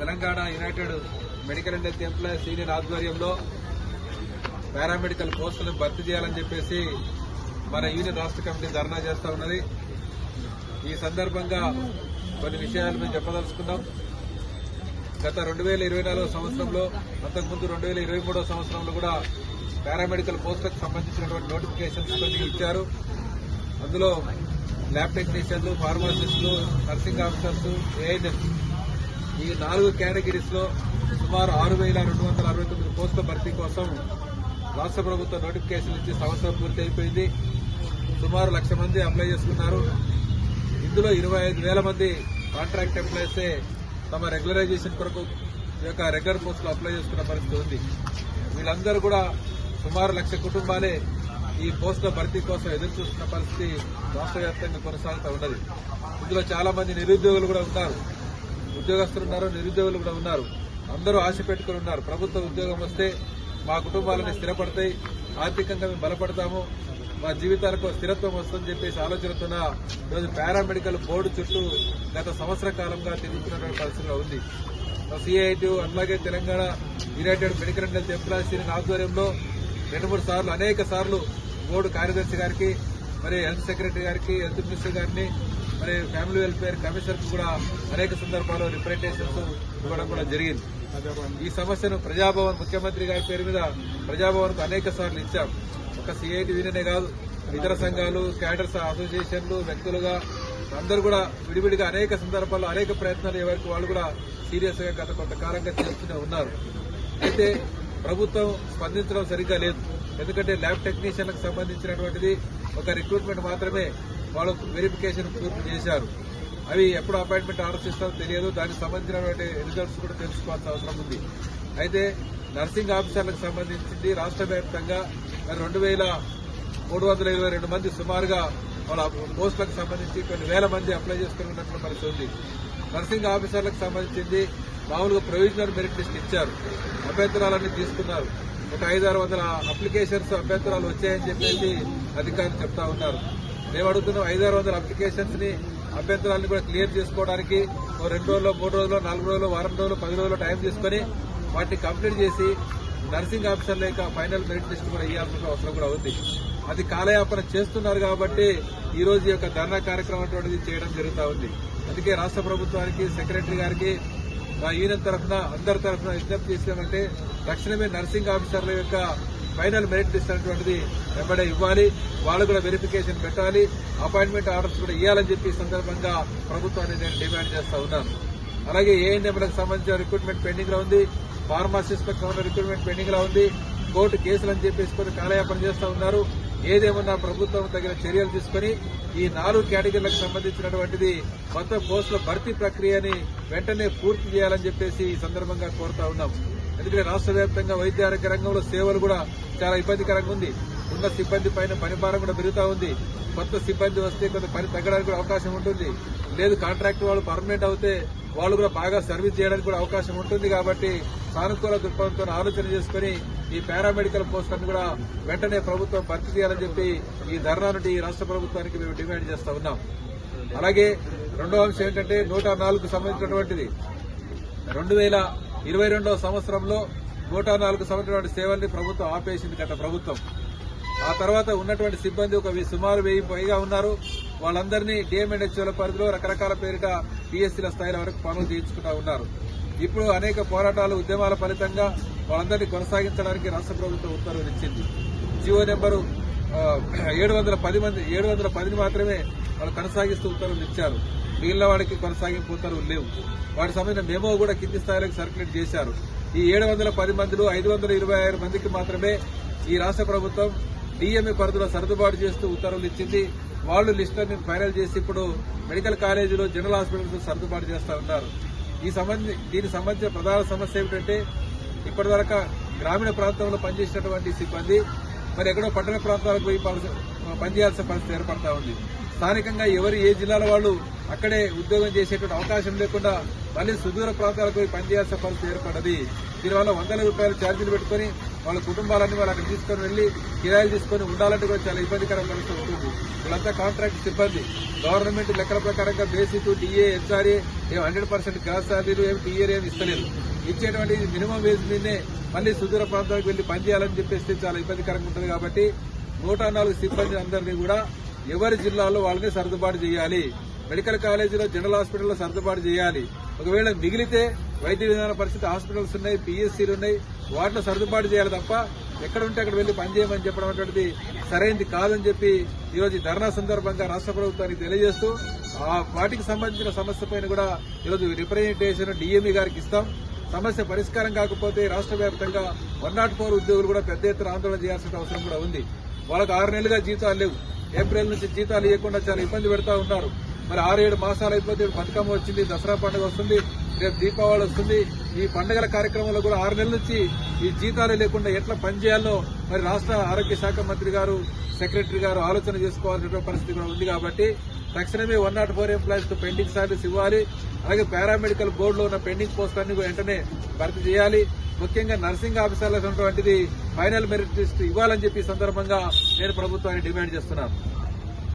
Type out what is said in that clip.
Telangana united medical and health employees union ఆధ్వర్యంలో paramedical పోస్టులను భర్తీ చేయాలని చెప్పేసి మన యూనియన్ రాష్ట్ర కమిటీ ధర్నా చేస్తా ఉన్నది. ఈ సందర్భంగా కొన్ని విషయాలు మేము చెప్పదలుచుకున్నాం. గత రెండు వేల ఇరవై నాలుగో సంవత్సరంలో అంతకుముందు రెండు వేల ఇరవై మూడో సంవత్సరంలో కూడా పారామెడికల్ పోస్టులకు సంబంధించినటువంటి నోటిఫికేషన్స్ కొన్ని ఇచ్చారు. అందులో ల్యాబ్ టెక్నీషియన్లు ఫార్మాసిస్టులు నర్సింగ్ ఆఫీసర్స్ ఏఎన్ఎం ఈ నాలుగు కేటగిరీస్లో సుమారు ఆరు వేల రెండు వందల అరవై తొమ్మిది పోస్టుల భర్తీ కోసం రాష్ట్ర ప్రభుత్వం నోటిఫికేషన్ ఇచ్చి సంవత్సరం పూర్తి అయిపోయింది. సుమారు లక్ష మంది అప్లై చేసుకున్నారు. ఇందులో ఇరవై ఐదు వేల మంది కాంట్రాక్ట్ ఎంప్లాయీసే తమ రెగ్యులరైజేషన్ కొరకు ఈ యొక్క రెగ్యులర్ పోస్టులు అప్లై చేసుకున్న పరిస్థితి ఉంది. వీళ్ళందరూ కూడా సుమారు లక్ష కుటుంబాలే ఈ పోస్టుల భర్తీ కోసం ఎదురు చూస్తున్న పరిస్థితి రాష్ట్ర వ్యాప్తంగా కొనసాగుతూ ఉన్నది. ఇందులో చాలా మంది నిరుద్యోగులు కూడా ఉన్నారు. ఉద్యోగస్తులు ఉన్నారు నిరుద్యోగులు కూడా ఉన్నారు. అందరూ ఆశ పెట్టుకుని ఉన్నారు. ప్రభుత్వ ఉద్యోగం వస్తే మా కుటుంబాలని స్థిరపడతాయి. ఆర్థికంగా మేము బలపడతాము. మా జీవితాలకు స్థిరత్వం వస్తుందని చెప్పేసి ఆలోచనతో ఈరోజు పారామెడికల్ బోర్డు చుట్టూ గత సంవత్సర కాలంగా తిరుగుతున్నటువంటి పరిస్థితిలో ఉంది. సిఐటి అలాగే Telangana united medical and health employees ఆధ్వర్యంలో రెండు మూడు సార్లు అనేక సార్లు బోర్డు కార్యదర్శి గారికి మరి హెల్త్ సెక్రటరీ గారికి హెల్త్ మినిస్టర్ గారిని మరి ఫ్యామిలీ వెల్ఫేర్ కమిషనర్ కూడా అనేక సందర్భాల్లో రిప్రజెంటేషన్స్ ఇవ్వడం కూడా జరిగింది. ఈ సమస్యను ప్రజాభవన్ ముఖ్యమంత్రి గారి పేరు మీద ప్రజాభవన్కు అనేక సార్లు ఇచ్చాం. ఒక సిఐటి యూనియనే కాదు ఇతర సంఘాలు క్యాడర్స్ అసోసియేషన్లు వ్యక్తులుగా అందరూ కూడా విడివిడిగా అనేక సందర్భాల్లో అనేక ప్రయత్నాలు ఎవరికి వాళ్ళు కూడా సీరియస్గా గత కొంతకాలంగా చేస్తూనే ఉన్నారు. అయితే ప్రభుత్వం స్పందించడం సరిగ్గా లేదు. ఎందుకంటే ల్యాబ్ టెక్నీషియన్లకు సంబంధించినటువంటిది ఒక రిక్రూట్మెంట్ మాత్రమే వాళ్ళు వెరిఫికేషన్ పూర్తి చేశారు. అవి ఎప్పుడు అపాయింట్మెంట్ ఆర్డర్స్ ఇస్తారో తెలియదు. దానికి సంబంధించినటువంటి రిజల్ట్స్ కూడా తెలుసుకోవాల్సిన అవసరం ఉంది. అయితే నర్సింగ్ ఆఫీసర్లకు సంబంధించింది రాష్ట్ర వ్యాప్తంగా రెండు వేల మూడు వందల ఇరవై రెండు మంది సుమారుగా వాళ్ళ పోస్టులకు సంబంధించి కొన్ని వేల మంది అప్లై చేసుకుని పరిస్థితి ఉంది. నర్సింగ్ ఆఫీసర్లకు సంబంధించింది మామూలుగా ప్రొవిజనల్ మెరిట్ లిస్ట్ ఇచ్చారు. అభ్యంతరాలన్నీ తీసుకున్నారు. ఒక ఐదారు వందల అప్లికేషన్స్ అభ్యంతరాలు వచ్చాయని చెప్పేసి అధికారులు చెప్తా ఉన్నారు. మేము అడుగుతున్నాం ఐదారు వందల అప్లికేషన్స్ని అభ్యంతరాలను కూడా క్లియర్ చేసుకోవడానికి ఓ రెండు రోజుల్లో మూడు రోజుల్లో నాలుగు రోజులు వారం రోజులు పది రోజులు టైం తీసుకుని వాటిని కంప్లీట్ చేసి నర్సింగ్ ఆఫీసర్ లేక ఫైనల్ మెరిట్ లిస్ట్ కూడా ఇవ్వాల్సిన అవసరం కూడా ఉంది. అది కాలయాపన చేస్తున్నారు కాబట్టి ఈ రోజు ఈ యొక్క ధర్నా కార్యక్రమం అటువంటిది చేయడం జరుగుతూ ఉంది. అందుకే రాష్ట్ర ప్రభుత్వానికి సెక్రటరీ గారికి మా యూనియన్ తరఫున అందరి తరఫున విజ్ఞప్తి చేసామంటే తక్షణమే నర్సింగ్ ఆఫీసర్ల యొక్క ఫైనల్ మెరిట్ లిస్ట్ అనేటువంటిది వెంబడే ఇవ్వాలి. వాళ్ళు కూడా వెరిఫికేషన్ పెట్టాలి. అపాయింట్మెంట్ ఆర్డర్స్ కూడా ఇవ్వాలని చెప్పి సందర్భంగా ప్రభుత్వాన్ని నేను డిమాండ్ చేస్తా ఉన్నాను. అలాగే ఏఎన్ఎంలకు సంబంధించిన రిక్రూట్మెంట్ పెండింగ్లో ఉంది. ఫార్మాసిస్ట్ రిక్రూట్మెంట్ పెండింగ్లో ఉంది. కోర్టు కేసులు అని చెప్పేసి కొన్ని కాలయాపన చేస్తా ఉన్నారు. ఏదేమన్నా ప్రభుత్వం తగిన చర్యలు తీసుకుని ఈ నాలుగు కేటగిరీలకు సంబంధించినటువంటిది కొత్త పోస్టుల భర్తీ ప్రక్రియని వెంటనే పూర్తి చేయాలని చెప్పేసి ఈ సందర్భంగా కోరుతా ఉన్నాం. ఎందుకంటే రాష్ట్ర వ్యాప్తంగా వైద్య ఆరోగ్య రంగంలో సేవలు కూడా చాలా ఇబ్బందికరంగా ఉంది. ఉన్న సిబ్బంది పైన పనిభారం కూడా పెరుగుతూ ఉంది. కొత్త సిబ్బంది వస్తే కొంత పని తగ్గడానికి కూడా అవకాశం ఉంటుంది. లేదు కాంట్రాక్ట్ వాళ్ళు పర్మనెంట్ అవుతే వాళ్ళు కూడా బాగా సర్వీస్ చేయడానికి కూడా అవకాశం ఉంటుంది కాబట్టి సానుకూల దృక్పథంతో ఆలోచన చేసుకుని ఈ పారామెడికల్ పోస్టులను కూడా వెంటనే ప్రభుత్వం భర్తీ చేయాలని చెప్పి ఈ ధర్నా నుండి ఈ రాష్ట్ర ప్రభుత్వానికి మేము డిమాండ్ చేస్తా ఉన్నాం. అలాగే రెండో అంశం ఏంటంటే నూట నాలుగు సంబంధించినటువంటిది. రెండు వేల ఇరవై రెండవ సంవత్సరంలో నూట నాలుగు సంవత్సరాల సేవల్ని ప్రభుత్వం ఆపేసింది గత ప్రభుత్వం. ఆ తర్వాత ఉన్నటువంటి సిబ్బంది ఒక సుమారు వెయ్యి పైగా ఉన్నారు. వాళ్ళందరినీ డిఎంఎన్హెచ్ఓల పరిధిలో రకరకాల పేరిట పిఎస్సీల స్థాయిల వరకు పనులు చేయించుకుంటా ఉన్నారు. ఇప్పుడు అనేక పోరాటాలు ఉద్యమాల ఫలితంగా వాళ్ళందరినీ కొనసాగించడానికి రాష్ట్ర ప్రభుత్వం ఉత్తర్వులు ఇచ్చింది. జియో నెంబరు ఏడు వందల పది మంది ఏడు వందల పదిని మాత్రమే వాళ్ళు కొనసాగిస్తూ ఉత్తర్వులు ఇచ్చారు. మిగిలిన వాడికి కొనసాగింపు ఉత్తర్వులు లేవు. వాటి సంబంధించిన మెమో కూడా కింది స్థాయిలకు సర్క్యులేట్ చేశారు. ఈ ఏడు వందల పది మందిలో ఐదు వందల ఇరవై ఆరు మందికి మాత్రమే ఈ రాష్ట్ర ప్రభుత్వం డిఎంఏ పరిధిలో సర్దుబాటు చేస్తూ ఉత్తర్వులు ఇచ్చింది. వాళ్ళు లిస్టులను ఫైనల్ చేసి ఇప్పుడు మెడికల్ కాలేజీలో జనరల్ హాస్పిటల్స్ సర్దుబాటు చేస్తా ఉన్నారు. ఈ సంబంధి దీనికి సంబంధించిన ప్రధాన సమస్య ఏమిటంటే ఇప్పటిదాకా గ్రామీణ ప్రాంతంలో పనిచేసినటువంటి సిబ్బంది మరి ఎక్కడో పట్టణ ప్రాంతాలకు పోయి పనిచేయాల్సిన పరిస్థితి ఏర్పడతా ఉంది. స్థానికంగా ఎవరు ఏ జిల్లాల వాళ్ళు అక్కడే ఉద్యోగం చేసేటువంటి అవకాశం లేకుండా మళ్ళీ సుదూర ప్రాంతాలకు పోయి పనిచేయాల్సిన పరిస్థితి ఏర్పడ్డది. దీనివల్ల వందల రూపాయలు ఛార్జీలు పెట్టుకుని వాళ్ళ కుటుంబాలన్నీ వాళ్ళు అక్కడ తీసుకొని వెళ్ళి కిరాయిలు తీసుకొని ఉండాలంటే కూడా చాలా ఇబ్బందికర పరిస్థితి ఉంటుంది. వీళ్ళంతా కాంట్రాక్ట్ సిబ్బంది. గవర్నమెంట్ లెక్కల ప్రకారంగా బేసిక్ డిఏ హెచ్ఆర్ఏ ఏం హండ్రెడ్ పర్సెంట్ గ్రాస్ సాలరీలు ఏమి టీఏ ఏమి ఇస్తలేదు. ఇచ్చేటువంటి మినిమం వేజ్ మీదనే మళ్ళీ సుదూర ప్రాంతాలకు వెళ్ళి పనిచేయాలని చెప్పేస్తే చాలా ఇబ్బందికరంగా ఉంటుంది కాబట్టి నూట నాలుగు సిబ్బంది అందరినీ కూడా ఎవరి జిల్లాలో వాళ్ళని సర్దుబాటు చేయాలి? మెడికల్ కాలేజీలో జనరల్ హాస్పిటల్లో సర్దుబాటు చేయాలి. ఒకవేళ మిగిలితే వైద్య విధాన పరిస్థితి హాస్పిటల్స్ ఉన్నాయి పిఎస్సీలు ఉన్నాయి వాటిలో సర్దుబాటు చేయాలి తప్ప ఎక్కడ ఉంటే అక్కడ వెళ్ళి పనిచేయమని చెప్పడం అటువంటిది సరైనది కాదని చెప్పి ఈరోజు ధర్నా సందర్భంగా రాష్ట్ర ప్రభుత్వానికి తెలియజేస్తూ ఆ వాటికి సంబంధించిన సమస్య పైన కూడా ఈరోజు రిప్రజెంటేషన్ డిఎంఈ గారికి ఇస్తాం. సమస్య పరిష్కారం కాకపోతే రాష్ట్ర వ్యాప్తంగా వన్ నాట్ ఫోర్ ఉద్యోగులు కూడా పెద్ద ఎత్తున ఆందోళన చేయాల్సిన అవసరం కూడా ఉంది. వాళ్ళకి ఆరు నెలలుగా జీతాలు లేవు. ఏప్రిల్ నుంచి జీతాలు ఇవ్వకుండా చాలా ఇబ్బంది పెడతా ఉన్నారు. మరి ఆరు ఏడు మాసాలు అయిపోతే బతుకమ్మ వచ్చింది దసరా పండుగ వస్తుంది రేపు దీపావళి వస్తుంది. ఈ పండుగల కార్యక్రమంలో కూడా ఆరు నెలల నుంచి ఈ జీతాలు లేకుండా ఎట్లా పనిచేయాలో మరి రాష్ట్ర ఆరోగ్య శాఖ మంత్రి గారు సెక్రటరీ గారు ఆలోచన చేసుకోవాల్సిన పరిస్థితి కూడా ఉంది కాబట్టి తక్షణమే వన్ నాట్ ఫోర్ ఎంప్లాయీస్కు పెండింగ్ సాలరీస్ ఇవ్వాలి. అలాగే పారామెడికల్ బోర్డులో ఉన్న పెండింగ్ పోస్టులన్నీ కూడా వెంటనే భర్తీ చేయాలి. ముఖ్యంగా నర్సింగ్ ఆఫీసర్లకు ఉన్నటువంటిది ఫైనల్ మెరిట్ లిస్ట్ ఇవ్వాలని చెప్పి సందర్భంగా నేను ప్రభుత్వాన్ని డిమాండ్ చేస్తున్నాను.